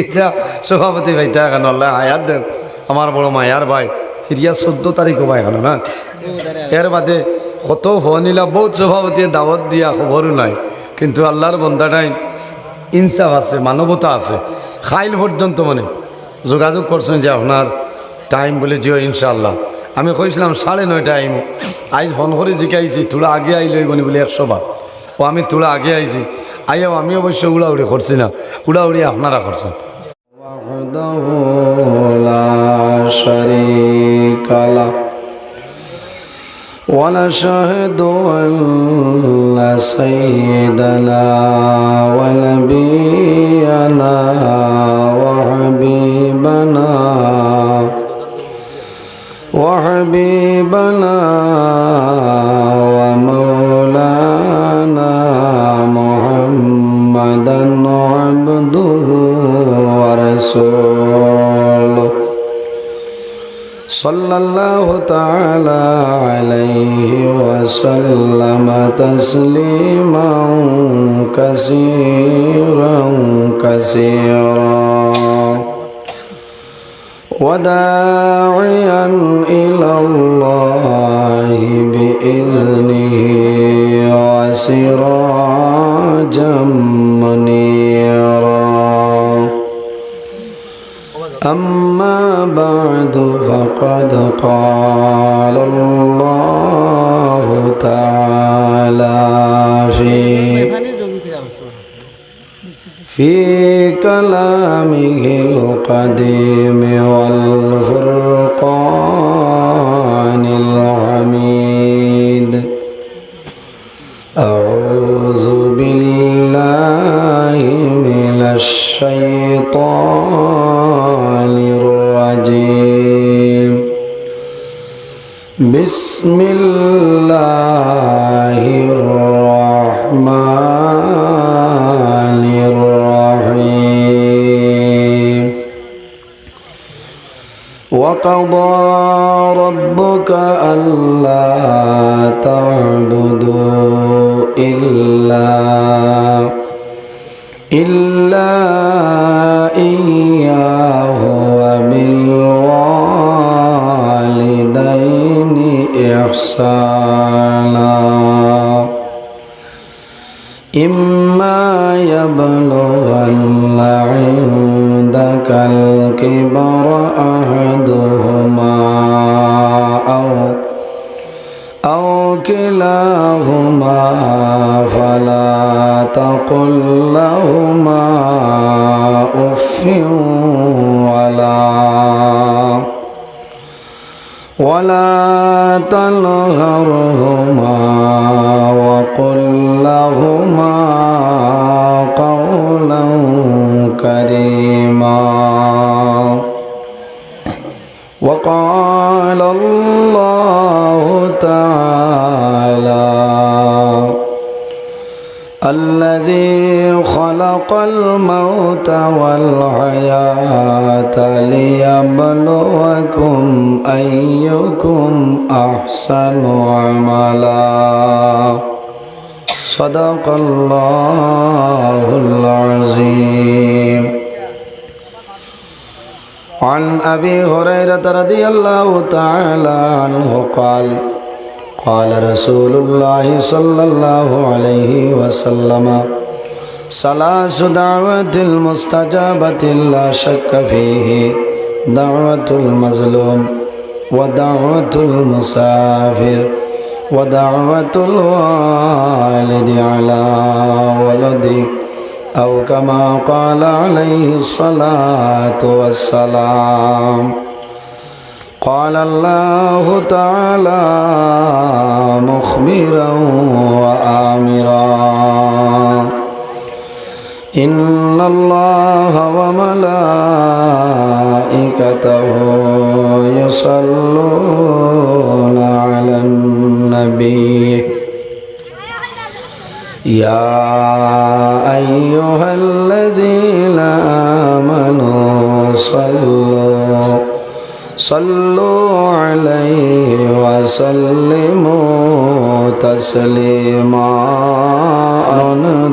এটা সভাপতি ভাইটা এখন আল্লাহ হায়াত দেন। আমার বড় মায়ার ভাই হিরিয়া চোদ্দ তারিখও ভাই এখন না। এর বাদে কত হনিলা বহুত সভাপতি দাওয়াত দিয়া, খবরও নাই। কিন্তু আল্লাহর বন্ধাটাই ইনসাফ আছে, মানবতা আছে। খাইল পর্যন্ত মানে যোগাযোগ করছেন যে আপনার টাইম বলে জিও ইনশাআল্লাহ। আমি কইছিলাম সাড়ে নয়টা আইম। আজ ফোন করে জিকাইছি তোরা আগে আইলে বনি বলে একশো বার ও, আমি তোরা আগে আইছি। আইও আমি অবশ্য উড়াউড়ি করছি না। উড়াউড়ি আপনারা করছেন। وحده لا شريك له. ونشهد أن سيدنا ونبينا وحبيبنا وحبيبنا صلى الله تعالى عليه وسلم تسليما كثيرا كثيرا. وداعيا إلى الله بإذنه وسراجا منيرا. أما بعد فقد قال الله تعالى في في كلامه القديم والفرقان. بسم الله الرحمن الرحيم. وقضى ربك ألا تعبدوا إلا إلا إياه. تقل لهما أف ولا ولا تنهرهما وقل لهما قولا كريما وقال الله تعالى الذي خلق الموت والحياة ليبلوكم أيكم أحسن عملا. صدق الله العظيم. عن أبي هريرة رضي الله تعالى عنه قال قال رسول الله صلى الله عليه وسلم ثلاث دعوة المستجابة لا شك فيه دعوة المظلوم ودعوة المسافر ودعوة الوالد على ولده أو كما قال عليه الصلاة والسلام. قال الله تعالى مخبرا وآمرا. إن الله وملائكته يصلون على النبي. يا أيها الذين آمنوا صلوا صلوا عليه وسلموا تسليما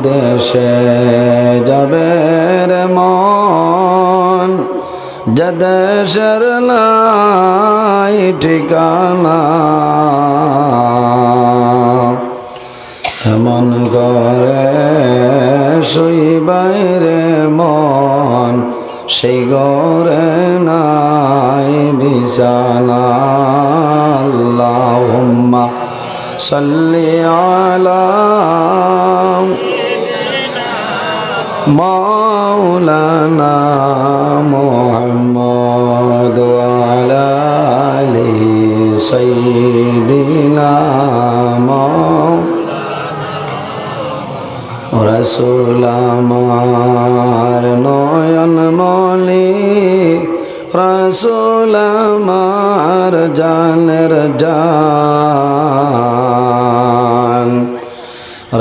দেশে যাবে রে মন মন যদেশের লাই ঠিকানা এমন করে শুই বাইরে মন সেই গরে নাই বিছানা আল্লাহুম্মা সাল্লি আলা মাওলানা মুহাম্মদ ওয়া রসুল আমার নয়ন মলি রসুল আমার জানের জান।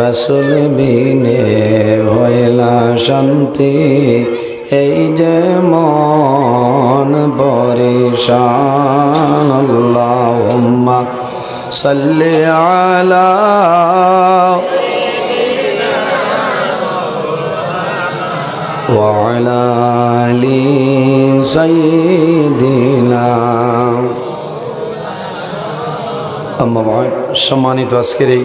রসুল বিনে হইলা শান্তি, এই যে মন বরিশান আল্লাহুম্মা সাল্লি আলা وعلى آل سيدنا আম্মা ভাই সম্মানিত আজকের এই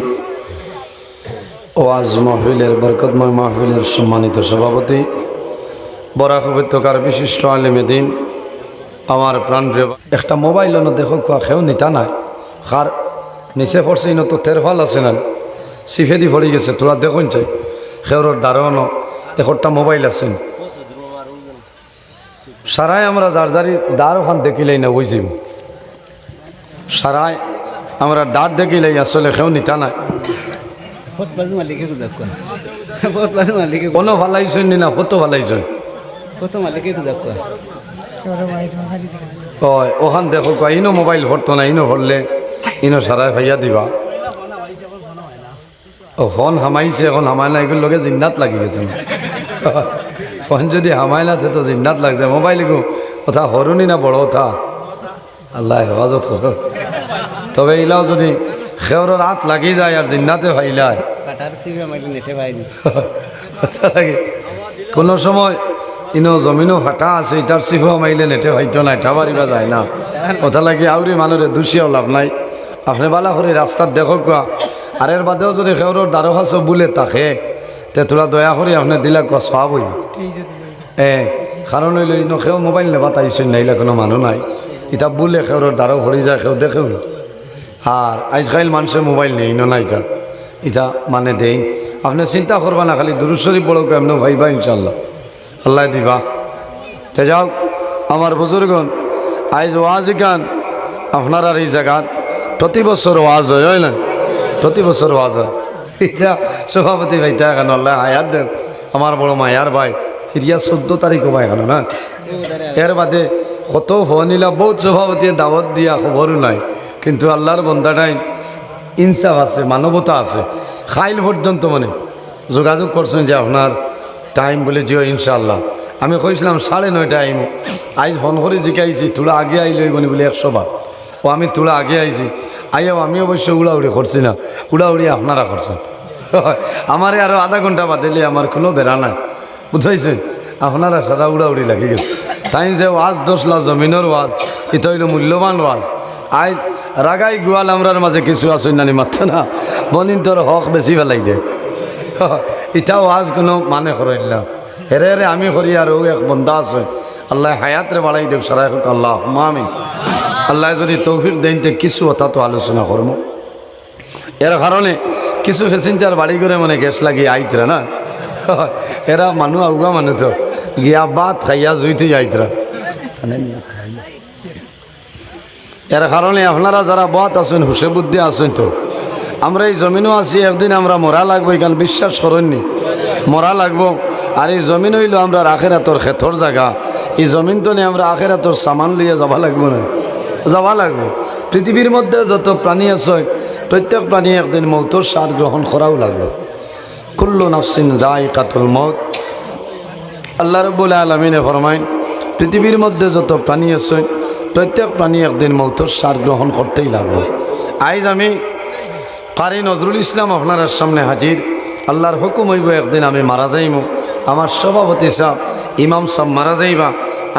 ওয়াজ মাহফিলের বরকতময় মাহফিলের সম্মানিত সভাপতি বরাক উপত্যকার বিশিষ্ট আলেমে দিন আমার প্রাণ প্রিয় একটা মোবাইল ন দেখো কোয়া খেও নিতা নাই খার নিচে পড়ছে ইনো তো তেরফাল আছে না সিফেদি পড়ে গেছে তোরা দেখুন চাই খেওর দারোয়ানো একটা মোবাইল আছেন। সারাই আমরা যার যারি দার ওখান দেখিলেই না বুঝিম। সারাই আমরা দাঁত দেখিলেই আসলে খেও নিতা নাই। কোনো ভালাইছেন নি না কত ভালাইছেন? ওখান দেখো কয় ইনো মোবাইল ভরতো না ইনো ভরলে ইনো সারাই ভাইয়া দিবা। ও ফোন হামাইছে এখন হামাই না এগুলো লোকে জিন্নাত লাগি গেছে ফোন যদি হামাই না তো জিন্নাত লাগছে। মোবাইল গো কথা হরুনি না বড় কথা? আল্লাহ হেফাজত করো তবে ইলাও যদি খেওরের হাত লাগি যায় আর জিন্নাতে ভাইলায় কোনো সময় ইনো জমিনও ফাটা আছে ইটার সিফা মাইলে নেটে হয়তো না এটা মারিবা যায় না। কথা লাগে আউরি মানুরে দোষিয়াও লাভ নাই। আপনি বালা করে রাস্তার দেখো কোয়া আর এর বাদেও যদি খেউরর দ্বারো হাস বুলে তাকে, তে তোরা দয়া করে আপনি দিলা কোয়া সব হইব এ কারণ হইলে ইনো খেও মোবাইল নেবা তাইছেন নাইলে কোনো মানুষ নাই। ইটা বুলে খেউরর দ্বারো ভরি যায়, খেউ দেখেও না। আর আজকাল মানুষের মোবাইল নেই না ইটা ইটা মানে দেই। আপনি চিন্তা করবা না, খালি দুরুশ্বরী বড় আপনি ভাইবা ইনশাল্লাহ আল্লাহ দিবা। তে যাও আমার বুজুর্গন আজ ওয়াজ গান আপনার আর এই জায়গাত প্রতি বছর ওয়াজ হয় হয় না? প্রতি বছর ওয়াজ হয়। এটা সভাপতি ভাইটা কেন আল্লাহ হায়াত দেব আমার বড় মায়ার ভাই হিরিয়া চোদ্দ তারিখও ভাই কেন না? এর বাদে কত হনিলা বহুত সভাপতি দাওয়াত দিয়া খবরও নাই। কিন্তু আল্লাহর বন্ধাটাই ইনসাফ আছে, মানবতা আছে। খাইল পর্যন্ত মানে। যোগাযোগ করছেন যে আপনার টাইম বলে জিও ইনশাল্লাহ আমি কইছিলাম, সাড়ে নয়টা আইম। আজ ফোন করে জিকাইছি তোরা আগে আইলে বলে একশো বার ও, আমি তোরা আগে আইছি। আইয়াও আমি অবশ্য উড়াউড়ি করছি না। উড়াউড়ি আপনারা করছেন। আমার আরও আধা ঘণ্টা বাদেলে আমার কোনো বেড়া নাই। বুঝাইছে? আপনারা সারা উড়াউড়ি লাগি গেছে। তাই যে ওয়াজ দোষলা জমিনের ওয়াজ, এটা হইল মূল্যবান ওয়াজ। আজ রাগাই গোয়াল আমরার মাঝে কিছু আসুন নানি মাত্র না। বনিন তোর হক বেশি ফেলাই দে। ইটাও আজ কোনো মানে করেন না। হেরে হেরে আমি করি আর এক বন্ধা আছে। আল্লাহ হায়াতরে বাড়াই দেব হোক। আল্লাহ মামিন আল্লাহ যদি তৌফিক দেন কিছু কথা তো আলোচনা করব। এর কারণে কিছু প্যাসেঞ্জার বাড়ি করে মানে গ্যাস লাগিয়ে আইতরা না? এরা মানুষ আউগা মানুষ তো। গিয়া বাত খাইয়া জুইতে আইতরা। এর কারণে আপনারা যারা বাত আছেন হুসে বুদ্ধি আছেন তো, আমরা এই জমিনও আছি, একদিন আমরা মরা লাগবো এখান বিশ্বাস করেননি। মরা লাগবো, আর এই জমিন হইল আমরা আখেরাতর খেতর জায়গা। এই জমিন তো নিয়ে আমরা আখেরাতর সামান লিয়ে যাবা লাগবো না। যাবা লাগবো। পৃথিবীর মধ্যে যত প্রাণী আছে, প্রত্যেক প্রাণী একদিন মৌতর স্বাদ গ্রহণ করাও লাগল কুল্লু নাফসিন যায় কাতুল মত। আল্লাহ রব্বুল আলমিনে ফরমাইন পৃথিবীর মধ্যে যত প্রাণী আছে, প্রত্যেক প্রাণী একদিন মৌতর স্বাদ গ্রহণ করতেই লাগবে। আইজ আমি কারি নজরুল ইসলাম আপনার সামনে হাজির। আল্লাহর হুকুম হইব, একদিন আমি মারা যাইম। আমার সভাপতি সাহ, ইমাম সাহ মারা যাইবা।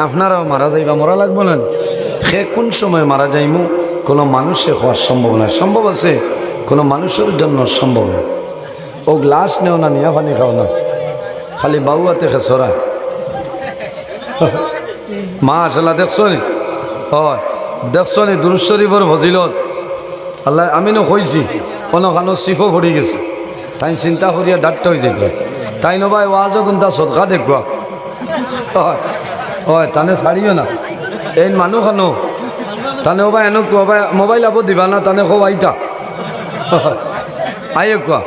আপনারাও মারা যাইবা, মরা লাগবো না? সে কোন সময় মারা যাইমু? কোনো মানুষে হওয়ার সম্ভব নয় সম্ভব আছে? কোনো মানুষের জন্য সম্ভব নয় ও গ্লাস নেও না নিয়া পানি খাও না। খালি বাউয়াতে খেসরা মা আসলা দেখছ নি? হয়। দেখছ নি? শরীফর ফজিলত। আল্লাহ আমি নো কইছি কোনোখানো চিফো ভরি গেছে। তাই চিন্তা করিয়া ডাক্তার হয়ে যাইত। তাই নবাই ওয়াজও কোনটা সদকা দেখুয়া হয়। হয় তানে ছাড়িও না। এই মানুহ খানো। তানে ওবা এনো কোৱা মোবাইল আব দিবা না, তানে কো আইতা। আইয়ে কোৱা।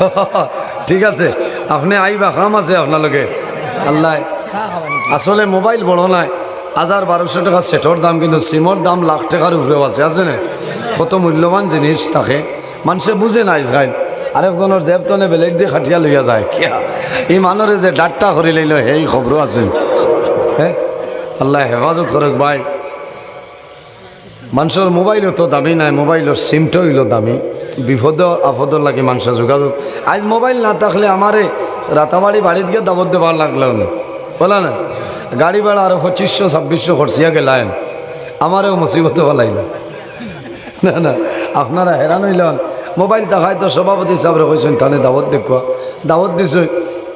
ঠিক আছে, আপনি আইবা, কাম আছে আপনালোকে। আল্লাহ আসলে মোবাইল বড় নাই। হাজার বারোশো টাকা সেটর দাম, কিন্তু সিমর দাম লাখ টাকার উপরেও আছে আছে না? কত মূল্যবান জিনিস থাকে। মানুষে বুঝে নাই খাই আরেকজনের দেবতনে বেলেগ দিয়ে খাটিয়া লইয়া যায়। কিয়া? এই মানুষে যে ডাট্টা করে লইল সেই খবরও আছে। হ্যাঁ আল্লাহ হেফাজত করক ভাই। মানুষের মোবাইলও তো দামি নাই, মোবাইলের সিমটো হইল দামি। বিপদ আপদর লাগে মানুষের যোগাযোগ। আজ মোবাইল না থাকলে আমারে রাতাবাড়ি বাড়িতে গিয়ে দাবত দেবার লাগল না। বলা না? গাড়ি ভাড়া আরও পঁচিশশো, ছাব্বিশশো খরচিয়া গেলাম আমারও মুসিবত না না, আপনারা হেরান হইলেন। মোবাইল দেখায় তো সভাপতি সাহেবরে কইছেন, তাহলে দাওয়াত দেখুয়া দাওয়াত দিছে।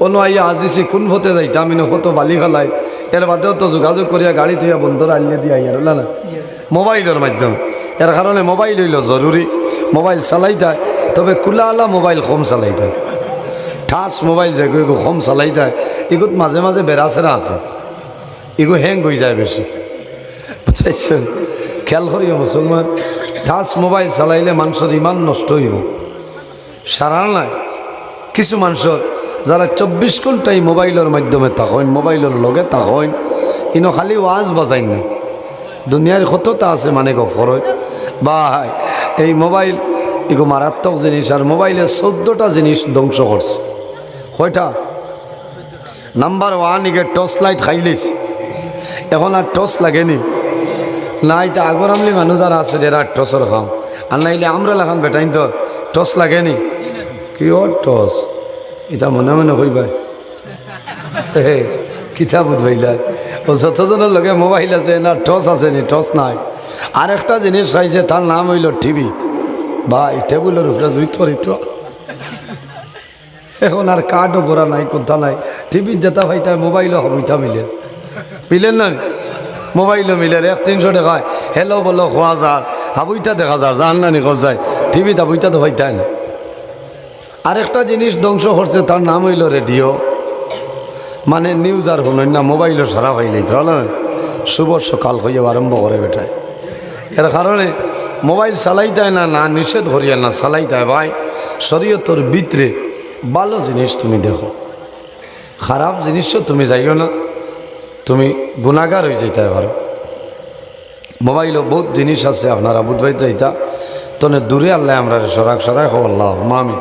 কোনো আইয়া আজিছি কোন ফতে যাইতা আমি কত বালি ফেলাই এর বাদেও তো যোগাযোগ করিয়া গাড়ি থইয়া বন্ধুরা আইলে দিয়ে আইয়ার না মোবাইলের মাধ্যম। এর কারণে মোবাইল হইল জরুরি মোবাইল চালাইতায় তবে খোলা আলা মোবাইল কম চালাইতায় ঠাস মোবাইল যে এগু কম চালাইতায় এগুত মাঝে মাঝে বেড়া চেরা আছে। এগু হ্যাং হয়ে যায় বেশি বুঝাইছেন খেয়াল করিও মুসলমান ঠাস মোবাইল চালাইলে মানুষের ইমান নষ্ট হইব। সারা নাই। কিছু মানুষের যারা চব্বিশ ঘন্টাই মোবাইলের মাধ্যমে তাকইন মোবাইলের লগে তাকইন ইনো খালি ওয়াজ বাজাইন না? দুনিয়ার কতটা আছে মানে গফরত বা এই মোবাইল এগো মারাত্মক জিনিস আর মোবাইলে চোদ্দোটা জিনিস ধ্বংস করছে কয়টা? নাম্বার ওয়ান ইগে টর্চ লাইট খাইলিস এখন আর টর্চ লাগেনি না? এটা আগর আমলি মানুষ যারা আছে যারা টসর খাম। আর নাইলে আমরা লাগান বেটাইন তো টস লাগেনি কি ওর টস এটা মনে মনে কইবাই হে কিতা বুধবাইলাই ও যতজনের লগে মোবাইল আছে না টস আছে নি টস নাই। আর একটা জিনিস খাইছে তার নাম হইল টিভি। ভাই টেবিলের উপরে জুই থরিত এখন আর কার্ডও ভরা নাই কোথা নাই। টিভির যেটা ভাইতা মোবাইলও হবইতা মিলে। মিলেন না মোবাইলও মিলে এক তিনশো টাকায় হেলো বলো খোয়া যার হাবুইতা দেখা যার জান নানি কর যায়। টিভিতে হাবুইতা তো হইতাই না। আরেকটা জিনিস ধ্বংস করছে তার নাম হইল রেডিও। মানে নিউজ আর শুনুন না, মোবাইলও সারা হইলেই তাহলে শুভ সকাল হইয়া আরম্ভ করে বেটায়। এর কারণে মোবাইল চালাইতায় না না নিষেধ করিয়া না চালাইতায় ভাই। শরীয়তর ভিতরে ভালো জিনিস তুমি দেখো। খারাপ জিনিসও তুমি যাইও না, তুমি গুণাগার হয়ে যেতে পারো। মোবাইলও বহুত জিনিস আছে, আপনারা বুঝবাই তো এটা তনে দূরে আল্লাহ আমরা সরাক সরাক হো আল্লাহ মামি